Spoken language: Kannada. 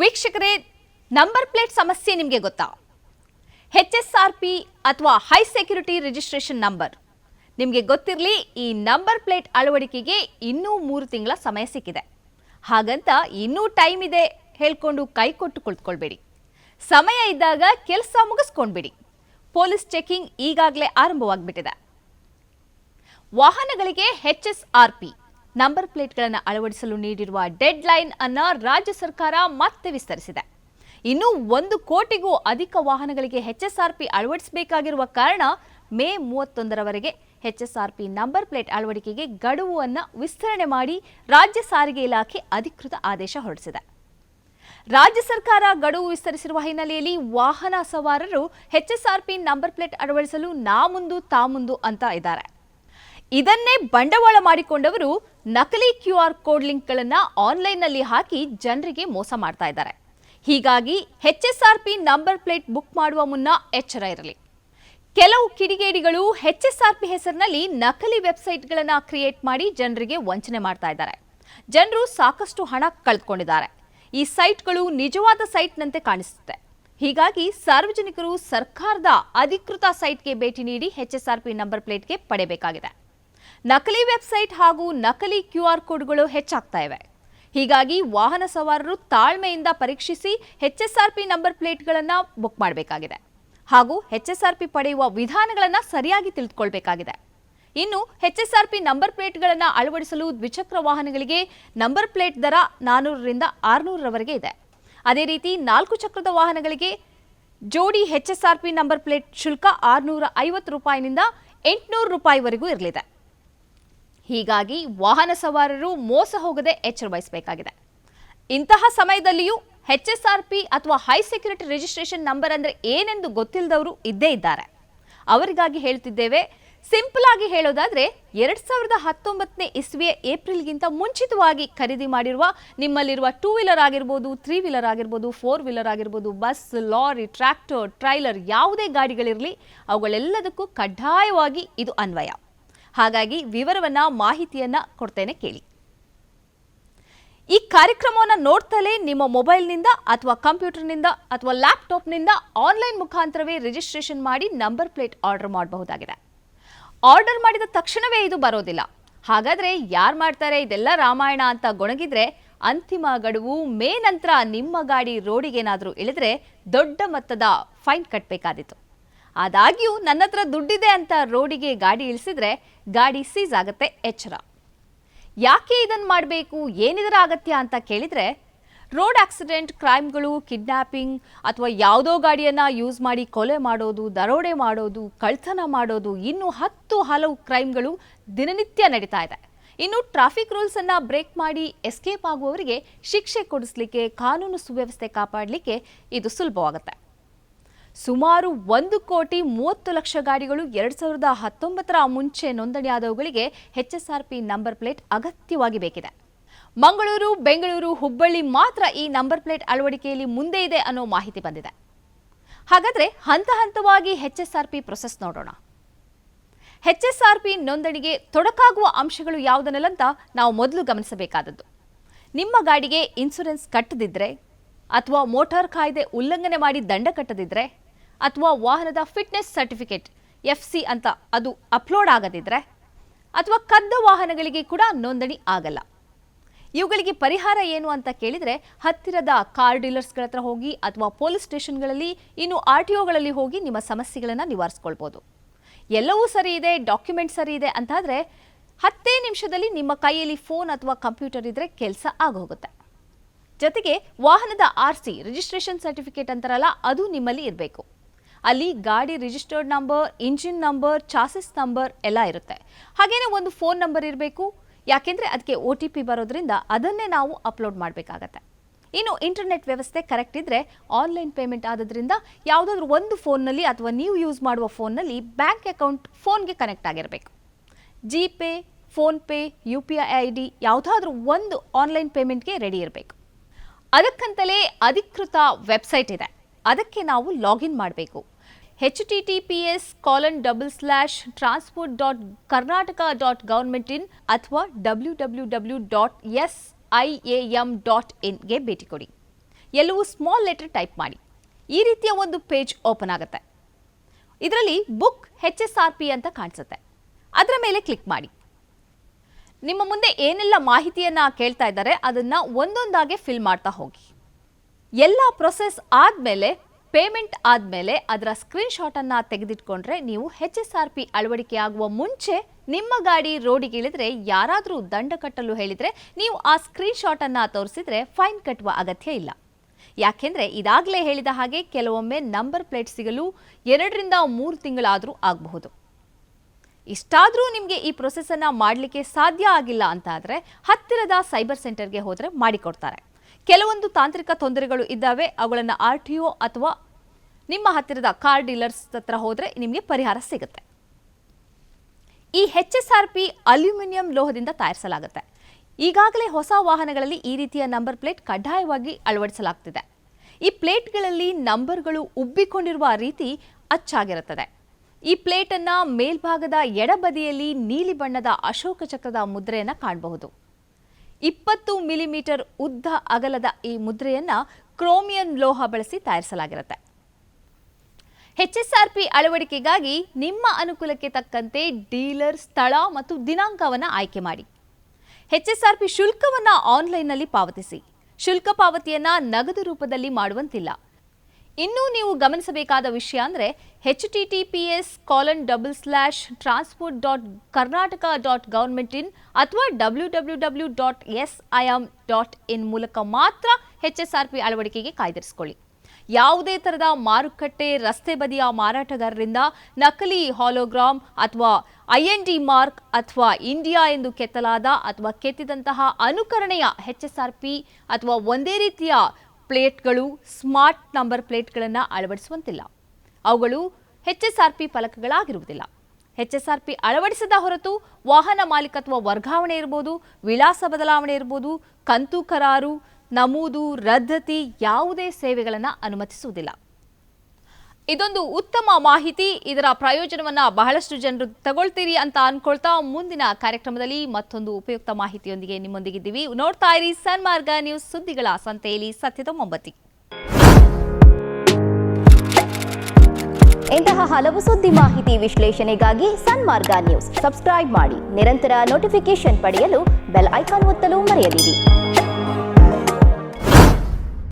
ವೀಕ್ಷಕರೇ, ನಂಬರ್ ಪ್ಲೇಟ್ ಸಮಸ್ಯೆ ನಿಮಗೆ ಗೊತ್ತಾ? ಹೆಚ್ ಎಸ್ ಆರ್ ಪಿ ಅಥವಾ ಹೈ ಸೆಕ್ಯೂರಿಟಿ ರಿಜಿಸ್ಟ್ರೇಷನ್ ನಂಬರ್ ನಿಮಗೆ ಗೊತ್ತಿರಲಿ, ಈ ನಂಬರ್ ಪ್ಲೇಟ್ ಅಳವಡಿಕೆಗೆ ಇನ್ನೂ ಮೂರು ತಿಂಗಳ ಸಮಯ ಸಿಕ್ಕಿದೆ. ಹಾಗಂತ ಇನ್ನೂ ಟೈಮ್ ಇದೆ, ಹೇಳ್ಕೊಂಡು ಕೈ ಕೊಟ್ಟು ಕುಳಿತುಕೊಳ್ಬೇಡಿ. ಸಮಯ ಇದ್ದಾಗ ಕೆಲಸ ಮುಗಿಸ್ಕೊಂಡ್ಬಿಡಿ. ಪೊಲೀಸ್ ಚೆಕಿಂಗ್ ಈಗಾಗಲೇ ಆರಂಭವಾಗ್ಬಿಟ್ಟಿದೆ. ವಾಹನಗಳಿಗೆ H S R P number ಪ್ಲೇಟ್ಗಳನ್ನು ಅಳವಡಿಸಲು ನೀಡಿರುವ ಡೆಡ್ ಲೈನ್ ಅನ್ನು ರಾಜ್ಯ ಸರ್ಕಾರ ಮತ್ತೆ ವಿಸ್ತರಿಸಿದೆ. ಇನ್ನು ಒಂದು ಕೋಟಿಗೂ ಅಧಿಕ ವಾಹನಗಳಿಗೆ ಹೆಚ್ಎಸ್ಆರ್ಪಿ ಅಳವಡಿಸಬೇಕಾಗಿರುವ ಕಾರಣ ಮೇ ಮೂವತ್ತೊಂದರವರೆಗೆ ಹೆಚ್ಎಸ್ಆರ್ಪಿ ನಂಬರ್ ಪ್ಲೇಟ್ ಅಳವಡಿಕೆಗೆ ಗಡುವನ್ನು ವಿಸ್ತರಣೆ ಮಾಡಿ ರಾಜ್ಯ ಸಾರಿಗೆ ಇಲಾಖೆ ಅಧಿಕೃತ ಆದೇಶ ಹೊರಡಿಸಿದೆ. ರಾಜ್ಯ ಸರ್ಕಾರ ಗಡುವು ವಿಸ್ತರಿಸಿರುವ ಹಿನ್ನೆಲೆಯಲ್ಲಿ ವಾಹನ ಸವಾರರು ಹೆಚ್ಎಸ್ಆರ್ಪಿ ನಂಬರ್ ಪ್ಲೇಟ್ ಅಳವಡಿಸಲು ನಾ ಮುಂದು ತಾ ಮುಂದು ಅಂತ ಇದ್ದಾರೆ. ಇದನ್ನೇ ಬಂಡವಾಳ ಮಾಡಿಕೊಂಡವರು ನಕಲಿ ಕ್ಯೂ ಆರ್ ಕೋಡ್ ಲಿಂಕ್ಗಳನ್ನು ಆನ್ಲೈನ್ನಲ್ಲಿ ಹಾಕಿ ಜನರಿಗೆ ಮೋಸ ಮಾಡ್ತಾ ಇದ್ದಾರೆ. ಹೀಗಾಗಿ H S R P number plate book ಮಾಡುವ ಮುನ್ನ ಎಚ್ಚರ ಇರಲಿ. ಕೆಲವು ಕಿಡಿಗೇಡಿಗಳು ಎಚ್ ಎಸ್ ಆರ್ ಪಿ ಹೆಸರಿನಲ್ಲಿ ನಕಲಿ ವೆಬ್ಸೈಟ್ಗಳನ್ನು ಕ್ರಿಯೇಟ್ ಮಾಡಿ ಜನರಿಗೆ ವಂಚನೆ ಮಾಡ್ತಾ ಇದ್ದಾರೆ. ಜನರು ಸಾಕಷ್ಟು ಹಣ ಕಳೆದುಕೊಂಡಿದ್ದಾರೆ ಈ ಸೈಟ್ಗಳು ನಿಜವಾದ ಸೈಟ್ನಂತೆ ಕಾಣಿಸುತ್ತೆ. ಹೀಗಾಗಿ ಸಾರ್ವಜನಿಕರು ಸರ್ಕಾರದ ಅಧಿಕೃತ ಸೈಟ್ಗೆ ಭೇಟಿ ನೀಡಿ H S R P number ಪ್ಲೇಟ್ಗೆ ಪಡೆಯಬೇಕಾಗಿದೆ. ನಕಲಿ ವೆಬ್ಸೈಟ್ ಹಾಗೂ ನಕಲಿ ಕ್ಯೂ ಆರ್ ಕೋಡ್ಗಳು ಹೆಚ್ಚಾಗ್ತಾ ಇವೆ. ಹೀಗಾಗಿ ವಾಹನ ಸವಾರರು ತಾಳ್ಮೆಯಿಂದ ಪರೀಕ್ಷಿಸಿ ಎಚ್ಎಸ್ಆರ್ಪಿ ನಂಬರ್ ಪ್ಲೇಟ್ಗಳನ್ನು ಬುಕ್ ಮಾಡಬೇಕಾಗಿದೆ. ಹಾಗೂ ಎಚ್ಎಸ್ಆರ್ಪಿ ಪಡೆಯುವ ವಿಧಾನಗಳನ್ನು ಸರಿಯಾಗಿ ತಿಳಿದುಕೊಳ್ಬೇಕಾಗಿದೆ. ಇನ್ನು ಎಚ್ಎಸ್ಆರ್ಪಿ ನಂಬರ್ ಪ್ಲೇಟ್ಗಳನ್ನು ಅಳವಡಿಸಲು ದ್ವಿಚಕ್ರ ವಾಹನಗಳಿಗೆ ನಂಬರ್ ಪ್ಲೇಟ್ ದರ ನಾನ್ನೂರರಿಂದ ಆರುನೂರರವರೆಗೆ ಇದೆ. ಅದೇ ರೀತಿ ನಾಲ್ಕು ಚಕ್ರದ ವಾಹನಗಳಿಗೆ ಜೋಡಿ ಎಚ್ಎಸ್ಆರ್ಪಿ ನಂಬರ್ ಪ್ಲೇಟ್ ಶುಲ್ಕ ಆರುನೂರ ಐವತ್ತು ರೂಪಾಯಿನಿಂದ ಎಂಟುನೂರು ರೂಪಾಯಿವರೆಗೂ ಇರಲಿದೆ. ಹೀಗಾಗಿ ವಾಹನ ಸವಾರರು ಮೋಸ ಹೋಗದೆ ಎಚ್ಚರ ವಹಿಸಬೇಕಾಗಿದೆ ಇಂತಹ ಸಮಯದಲ್ಲಿಯೂ ಪಿ ಅಥವಾ ಹೈ ಸೆಕ್ಯೂರಿಟಿ ರಿಜಿಸ್ಟ್ರೇಷನ್ ನಂಬರ್ ಅಂದರೆ ಏನೆಂದು ಗೊತ್ತಿಲ್ಲದವರು ಇದ್ದೇ ಇದ್ದಾರೆ. ಅವರಿಗಾಗಿ ಹೇಳ್ತಿದ್ದೇವೆ, ಸಿಂಪಲ್ ಆಗಿ ಹೇಳೋದಾದ್ರೆ ಎರಡು ಸಾವಿರದ ಹತ್ತೊಂಬತ್ತನೇ ಇಸ್ವಿಯ ಏಪ್ರಿಲ್ಗಿಂತ ಮುಂಚಿತವಾಗಿ ಖರೀದಿ ಮಾಡಿರುವ ನಿಮ್ಮಲ್ಲಿರುವ ಟೂ ವೀಲರ್ ಆಗಿರ್ಬೋದು, ತ್ರೀ ವೀಲರ್ ಆಗಿರ್ಬೋದು, ಫೋರ್ ವೀಲರ್ ಆಗಿರ್ಬೋದು, ಬಸ್, ಲಾರಿ, ಟ್ರ್ಯಾಕ್ಟರ್, ಟ್ರೈಲರ್ ಯಾವುದೇ ಗಾಡಿಗಳಿರಲಿ ಅವುಗಳೆಲ್ಲದಕ್ಕೂ ಕಡ್ಡಾಯವಾಗಿ ಇದು ಅನ್ವಯ. ಹಾಗಾಗಿ ವಿವರವನ್ನ, ಮಾಹಿತಿಯನ್ನ ಕೊಡ್ತೇನೆ ಕೇಳಿ. ಈ ಕಾರ್ಯಕ್ರಮವನ್ನು ನೋಡ್ತಲೇ ನಿಮ್ಮ ಮೊಬೈಲ್ನಿಂದ ಅಥವಾ ಕಂಪ್ಯೂಟರ್ನಿಂದ ಅಥವಾ ಲ್ಯಾಪ್ಟಾಪ್ನಿಂದ ಆನ್ಲೈನ್ ಮುಖಾಂತರವೇ ರಿಜಿಸ್ಟ್ರೇಷನ್ ಮಾಡಿ ನಂಬರ್ ಪ್ಲೇಟ್ ಆರ್ಡರ್ ಮಾಡಬಹುದಾಗಿದೆ. ಆರ್ಡರ್ ಮಾಡಿದ ತಕ್ಷಣವೇ ಇದು ಬರೋದಿಲ್ಲ. ಹಾಗಾದರೆ ಯಾರು ಮಾಡ್ತಾರೆ? ಇದೆಲ್ಲ ರಾಮಾಯಣ ಅಂತ ಗೊಣಗಿದ್ರೆ ಅಂತಿಮ ಗಡುವು, ಮೇ ನಂತರ ನಿಮ್ಮ ಗಾಡಿ ರೋಡಿಗೇನಾದರೂ ಇಳಿದ್ರೆ ದೊಡ್ಡ ಮೊತ್ತದ ಫೈನ್ ಕಟ್ಟಬೇಕಾದಿತ್ತು ಆದಾಗ್ಯೂ ನನ್ನ ಹತ್ರ ದುಡ್ಡಿದೆ ಅಂತ ರೋಡಿಗೆ ಗಾಡಿ ಇಳಿಸಿದ್ರೆ ಗಾಡಿ ಸೀಸ್ ಆಗುತ್ತೆ ಎಚ್ಚರ. ಯಾಕೆ ಇದನ್ನು ಮಾಡಬೇಕು? ಏನಿದರ ಅಗತ್ಯ ಅಂತ ಕೇಳಿದ್ರೆ, ರೋಡ್ ಆಕ್ಸಿಡೆಂಟ್, ಕ್ರೈಮ್ಗಳು ಕಿಡ್ನ್ಯಾಪಿಂಗ್ ಅಥವಾ ಯಾವುದೋ ಗಾಡಿಯನ್ನು ಯೂಸ್ ಮಾಡಿ ಕೊಲೆ ಮಾಡೋದು, ದರೋಡೆ ಮಾಡೋದು, ಕಳ್ತನ ಮಾಡೋದು, ಇನ್ನು ಹತ್ತು ಹಲವು ಕ್ರೈಮ್ಗಳು ದಿನನಿತ್ಯ ನಡೀತಾ ಇದೆ. ಇನ್ನು ಟ್ರಾಫಿಕ್ ರೂಲ್ಸ್ ಅನ್ನ ಬ್ರೇಕ್ ಮಾಡಿ ಎಸ್ಕೇಪ್ ಆಗುವವರಿಗೆ ಶಿಕ್ಷೆ ಕೊಡಿಸ್ಲಿಕ್ಕೆ, ಕಾನೂನು ಸುವ್ಯವಸ್ಥೆ ಕಾಪಾಡಲಿಕ್ಕೆ ಇದು ಸುಲಭವಾಗುತ್ತೆ. ಸುಮಾರು ಒಂದು ಕೋಟಿ ಮೂವತ್ತು ಲಕ್ಷ ಗಾಡಿಗಳು ಎರಡು ಸಾವಿರದ ಹತ್ತೊಂಬತ್ತರ ಮುಂಚೆ ನೋಂದಣಿಯಾದವುಗಳಿಗೆ ಎಚ್ಎಸ್ಆರ್ಪಿ ನಂಬರ್ ಪ್ಲೇಟ್ ಅಗತ್ಯವಾಗಿ ಬೇಕಿದೆ. ಮಂಗಳೂರು, ಬೆಂಗಳೂರು, ಹುಬ್ಬಳ್ಳಿ ಮಾತ್ರ ಈ ನಂಬರ್ ಪ್ಲೇಟ್ ಅಳವಡಿಕೆಯಲ್ಲಿ ಮುಂದೆ ಇದೆ ಅನ್ನೋ ಮಾಹಿತಿ ಬಂದಿದೆ. ಹಾಗಾದ್ರೆ ಹಂತ ಹಂತವಾಗಿ ಎಚ್ಎಸ್ಆರ್ಪಿ ಪ್ರೊಸೆಸ್ ನೋಡೋಣ. ಎಚ್ಎಸ್ಆರ್ಪಿ ನೋಂದಣಿಗೆ ತೊಡಕಾಗುವ ಅಂಶಗಳು ಯಾವುದನ್ನಲ್ಲಂತ ನಾವು ಮೊದಲು ಗಮನಿಸಬೇಕಾದದ್ದು. ನಿಮ್ಮ ಗಾಡಿಗೆ ಇನ್ಸೂರೆನ್ಸ್ ಕಟ್ಟದಿದ್ರೆ ಅಥವಾ ಮೋಟಾರ್ ಕಾಯ್ದೆ ಉಲ್ಲಂಘನೆ ಮಾಡಿ ದಂಡ ಕಟ್ಟದಿದ್ರೆ ಅಥವಾ ವಾಹನದ ಫಿಟ್ನೆಸ್ ಸರ್ಟಿಫಿಕೇಟ್, ಎಫ್ ಸಿ ಅಂತ ಅದು ಅಪ್ಲೋಡ್ ಆಗದಿದ್ರೆ ಅಥವಾ ಕದ್ದ ವಾಹನಗಳಿಗೆ ಕೂಡ ನೋಂದಣಿ ಆಗಲ್ಲ. ಇವುಗಳಿಗೆ ಪರಿಹಾರ ಏನು ಅಂತ ಕೇಳಿದರೆ ಹತ್ತಿರದ ಕಾರ್ ಡೀಲರ್ಸ್ಗಳ ಹತ್ರ ಹೋಗಿ ಅಥವಾ ಪೊಲೀಸ್ ಸ್ಟೇಷನ್ಗಳಲ್ಲಿ, ಇನ್ನು ಆರ್ ಟಿ ಒಗಳಲ್ಲಿ ಹೋಗಿ ನಿಮ್ಮ ಸಮಸ್ಯೆಗಳನ್ನು ನಿವಾರಿಸ್ಕೊಳ್ಬೋದು. ಎಲ್ಲವೂ ಸರಿ ಇದೆ, ಡಾಕ್ಯುಮೆಂಟ್ ಸರಿ ಇದೆ ಅಂತಾದರೆ ಹತ್ತೇ ನಿಮಿಷದಲ್ಲಿ ನಿಮ್ಮ ಕೈಯಲ್ಲಿ ಫೋನ್ ಅಥವಾ ಕಂಪ್ಯೂಟರ್ ಇದ್ದರೆ ಕೆಲಸ ಆಗೋಗುತ್ತೆ. ಜೊತೆಗೆ ವಾಹನದ ಆರ್ ಸಿ, ರಿಜಿಸ್ಟ್ರೇಷನ್ ಸರ್ಟಿಫಿಕೇಟ್ ಅಂತಾರಲ್ಲ, ಅದು ನಿಮ್ಮಲ್ಲಿ ಇರಬೇಕು. ಅಲ್ಲಿ ಗಾಡಿ registered number engine number chassis number ಎಲ್ಲ ಇರುತ್ತೆ. ಹಾಗೇನೆ ಒಂದು ಫೋನ್ ನಂಬರ್ ಇರಬೇಕು. ಯಾಕೆಂದರೆ ಅದಕ್ಕೆ ಒ ಟಿ ಪಿ ಬರೋದ್ರಿಂದ ಅದನ್ನೇ ನಾವು ಅಪ್ಲೋಡ್ ಮಾಡಬೇಕಾಗತ್ತೆ. ಇನ್ನು ಇಂಟರ್ನೆಟ್ ವ್ಯವಸ್ಥೆ ಕರೆಕ್ಟ್ ಇದ್ದರೆ ಆನ್ಲೈನ್ ಪೇಮೆಂಟ್ ಆದ್ದರಿಂದ ಯಾವುದಾದ್ರೂ ಒಂದು ಫೋನ್ನಲ್ಲಿ ಅಥವಾ ನೀವು ಯೂಸ್ ಮಾಡುವ ಫೋನ್ನಲ್ಲಿ ಬ್ಯಾಂಕ್ ಅಕೌಂಟ್ ಫೋನ್ಗೆ ಕನೆಕ್ಟ್ ಆಗಿರಬೇಕು. GPay PhonePe U P I I D ಯಾವುದಾದ್ರೂ ಒಂದು ಆನ್ಲೈನ್ ಪೇಮೆಂಟ್ಗೆ ರೆಡಿ ಇರಬೇಕು. ಅದಕ್ಕಂತಲೇ ಅಧಿಕೃತ ವೆಬ್ಸೈಟ್ ಇದೆ. ಅದಕ್ಕೆ ನಾವು ಲಾಗಿನ್ ಮಾಡಬೇಕು. H T T P S colon double slash transport dot Karnataka dot government in ಅಥವಾ W W W dot S I A M dot ಇನ್ಗೆ ಭೇಟಿ ಕೊಡಿ. ಎಲ್ಲವೂ ಸ್ಮಾಲ್ ಲೆಟರ್ ಟೈಪ್ ಮಾಡಿ. ಈ ರೀತಿಯ ಒಂದು ಪೇಜ್ ಓಪನ್ ಆಗುತ್ತೆ. ಇದರಲ್ಲಿ book H S R P ಅಂತ ಕಾಣಿಸುತ್ತೆ. ಅದರ ಮೇಲೆ ಕ್ಲಿಕ್ ಮಾಡಿ. ನಿಮ್ಮ ಮುಂದೆ ಏನೆಲ್ಲ ಮಾಹಿತಿಯನ್ನು ಕೇಳ್ತಾ ಇದ್ದಾರೆ ಅದನ್ನು ಒಂದೊಂದಾಗೆ ಫಿಲ್ ಮಾಡ್ತಾ ಹೋಗಿ. ಎಲ್ಲ ಪ್ರೊಸೆಸ್ ಆದಮೇಲೆ ಪೇಮೆಂಟ್ ಆದಮೇಲೆ ಅದರ ಸ್ಕ್ರೀನ್ಶಾಟ್ ಅನ್ನ ತೆಗೆದಿಟ್ಕೊಂಡ್ರೆ ನೀವು ಹೆಚ್ ಎಸ್ ಆರ್ ಪಿ ಅಳವಡಿಕೆ ಆಗುವ ಮುಂಚೆ ನಿಮ್ಮ ಗಾಡಿ ರೋಡಿಗೆ ಇಳಿದ್ರೆ ಯಾರಾದರೂ ದಂಡ ಕಟ್ಟಲು ಹೇಳಿದ್ರೆ ನೀವು ಆ ಸ್ಕ್ರೀನ್ಶಾಟ್ ತೋರಿಸಿದರೆ ತೋರಿಸಿದ್ರೆ ಫೈನ್ ಕಟ್ಟುವ ಅಗತ್ಯ ಇಲ್ಲ. ಯಾಕೆಂದ್ರೆ ಇದಾಗಲೇ ಹೇಳಿದ ಹಾಗೆ ಕೆಲವೊಮ್ಮೆ ನಂಬರ್ ಪ್ಲೇಟ್ ಸಿಗಲು ಎರಡರಿಂದ ಮೂರು ತಿಂಗಳಾದರೂ ಆಗಬಹುದು. ಇಷ್ಟಾದರೂ ನಿಮಗೆ ಈ ಪ್ರೊಸೆಸನ್ನು ಮಾಡಲಿಕ್ಕೆ ಸಾಧ್ಯ ಆಗಿಲ್ಲ ಅಂತ ಆದರೆ ಹತ್ತಿರದ ಸೈಬರ್ ಸೆಂಟರ್ಗೆ ಹೋದರೆ ಮಾಡಿಕೊಡ್ತಾರೆ. ಕೆಲವೊಂದು ತಾಂತ್ರಿಕ ತೊಂದರೆಗಳು ಇದ್ದಾವೆ, ಅವುಗಳನ್ನು ಆರ್ ಟಿ ಒ ಅಥವಾ ನಿಮ್ಮ ಹತ್ತಿರದ ಕಾರ್ ಡೀಲರ್ಸ್ ಹತ್ರ ಹೋದರೆ ನಿಮಗೆ ಪರಿಹಾರ ಸಿಗುತ್ತೆ. ಈ H S R P aluminium ಲೋಹದಿಂದ ತಯಾರಿಸಲಾಗುತ್ತೆ. ಈಗಾಗಲೇ ಹೊಸ ವಾಹನಗಳಲ್ಲಿ ಈ ರೀತಿಯ ನಂಬರ್ ಪ್ಲೇಟ್ ಕಡ್ಡಾಯವಾಗಿ ಅಳವಡಿಸಲಾಗ್ತಿದೆ. ಈ ಪ್ಲೇಟ್ಗಳಲ್ಲಿ ನಂಬರ್ಗಳು ಉಬ್ಬಿಕೊಂಡಿರುವ ರೀತಿ ಅಚ್ಚಾಗಿರುತ್ತದೆ. ಈ ಪ್ಲೇಟನ್ನು ಮೇಲ್ಭಾಗದ ಎಡಬದಿಯಲ್ಲಿ ನೀಲಿ ಬಣ್ಣದ ಅಶೋಕ ಚಕ್ರದ ಮುದ್ರೆಯನ್ನು ಕಾಣಬಹುದು. ಇಪ್ಪತ್ತು ಮಿಲಿಮೀಟರ್ ಉದ್ದ ಅಗಲದ ಈ ಮುದ್ರೆಯನ್ನ ಕ್ರೋಮಿಯನ್ ಲೋಹ ಬಳಸಿ ತಯಾರಿಸಲಾಗಿರುತ್ತೆ. ಪಿ ಅಳವಡಿಕೆಗಾಗಿ ನಿಮ್ಮ ಅನುಕೂಲಕ್ಕೆ ತಕ್ಕಂತೆ ಡೀಲರ್ ಸ್ಥಳ ಮತ್ತು ದಿನಾಂಕವನ್ನು ಆಯ್ಕೆ ಮಾಡಿ. ಪಿ ಶುಲ್ಕವನ್ನು ಆನ್ಲೈನ್ನಲ್ಲಿ ಪಾವತಿಸಿ. ಶುಲ್ಕ ಪಾವತಿಯನ್ನ ನಗದು ರೂಪದಲ್ಲಿ ಮಾಡುವಂತಿಲ್ಲ. ಇನ್ನೂ ನೀವು ಗಮನಿಸಬೇಕಾದ ವಿಷಯ ಅಂದರೆ H T T P S colon double slash transport dot Karnataka dot government in ಅಥವಾ W W W dot S I M dot in ಮೂಲಕ ಮಾತ್ರ ಹೆಚ್ ಎಸ್ ಆರ್ ಪಿ ಅಳವಡಿಕೆಗೆ ಕಾಯ್ದಿರಿಸಿಕೊಳ್ಳಿ. ಯಾವುದೇ ಥರದ ಮಾರುಕಟ್ಟೆ, ರಸ್ತೆ ಬದಿಯ ಮಾರಾಟಗಾರರಿಂದ ನಕಲಿ ಹಾಲೋಗ್ರಾಮ್ ಅಥವಾ ಐ ಎನ್ ಡಿ ಮಾರ್ಕ್ ಅಥವಾ ಇಂಡಿಯಾ ಎಂದು ಕೆತ್ತಲಾದ ಅಥವಾ ಕೆತ್ತಿದಂತಹ ಅನುಕರಣೆಯ ಹೆಚ್ ಎಸ್ ಆರ್ ಪಿ ಅಥವಾ ಒಂದೇ ರೀತಿಯ ಪ್ಲೇಟ್ಗಳು ಸ್ಮಾರ್ಟ್ ನಂಬರ್ ಪ್ಲೇಟ್ಗಳನ್ನು ಅಳವಡಿಸುವಂತಿಲ್ಲ. ಅವುಗಳು ಪಿ ಫಲಕಗಳಾಗಿರುವುದಿಲ್ಲ. ಹೆಚ್ ಎಸ್ ಆರ್ ಪಿ ಅಳವಡಿಸದ ಹೊರತು ವಾಹನ ಮಾಲೀಕತ್ವ ವರ್ಗಾವಣೆ ಇರ್ಬೋದು, ವಿಳಾಸ ಬದಲಾವಣೆ ಇರ್ಬೋದು, ಕಂತು ಕರಾರು, ನಮೂದು, ರದ್ದತಿ ಯಾವುದೇ ಸೇವೆಗಳನ್ನು ಅನುಮತಿಸುವುದಿಲ್ಲ. ಇದೊಂದು ಉತ್ತಮ ಮಾಹಿತಿ. ಇದರ ಪ್ರಯೋಜನವನ್ನ ಬಹಳಷ್ಟು ಜನರು ತಗೊಳ್ತೀರಿ ಅಂತ ಅನ್ಕೊಳ್ತಾ ಮುಂದಿನ ಕಾರ್ಯಕ್ರಮದಲ್ಲಿ ಮತ್ತೊಂದು ಉಪಯುಕ್ತ ಮಾಹಿತಿಯೊಂದಿಗೆ ನಿಮ್ಮೊಂದಿಗಿದ್ದೀವಿ. ನೋಡ್ತಾ ಇರಿ ಸನ್ಮಾರ್ಗ ನ್ಯೂಸ್ ಸುದ್ದಿಗಳ ಸಂತೆಯಲ್ಲಿ ಸತ್ಯದ ಮೊಂಬತ್ತಿ ಇಂತಹ ಹಲವು ಸುದ್ದಿ ಮಾಹಿತಿ ವಿಶ್ಲೇಷಣೆಗಾಗಿ ಸನ್ಮಾರ್ಗ ನ್ಯೂಸ್. ಸಬ್ಸ್ಕ್ರೈಬ್ ಮಾಡಿ. ನಿರಂತರ ನೋಟಿಫಿಕೇಶನ್ ಪಡೆಯಲು ಬೆಲ್ ಐಕಾನ್ ಒತ್ತಲು ಮರೆಯದಿರಿ.